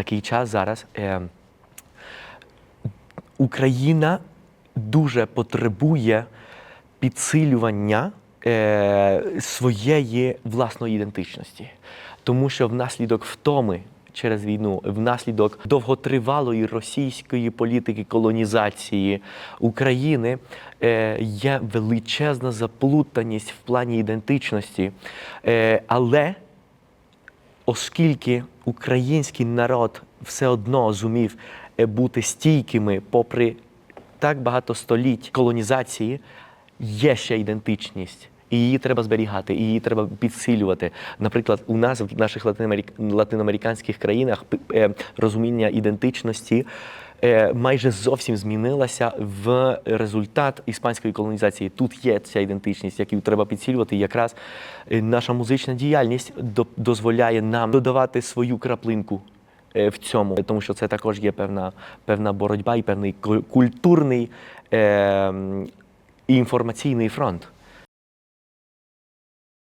такий час зараз. Е, Україна дуже потребує підсилювання е, своєї власної ідентичності, тому що внаслідок втоми через війну, внаслідок довготривалої російської політики колонізації України е, є величезна заплутаність в плані ідентичності. Е, але оскільки український народ все одно зумів е, бути стійкими, попри так багато століть колонізації, є ще ідентичність. І її треба зберігати, її треба підсилювати. Наприклад, у нас в наших латиноамериканських країнах е, розуміння ідентичності е, майже зовсім змінилося в результат іспанської колонізації. Тут є ця ідентичність, яку треба підсилювати. Якраз е, наша музична діяльність до- дозволяє нам додавати свою краплинку в цьому, тому що це також є певна, певна боротьба і певний ку- культурний і інформаційний фронт.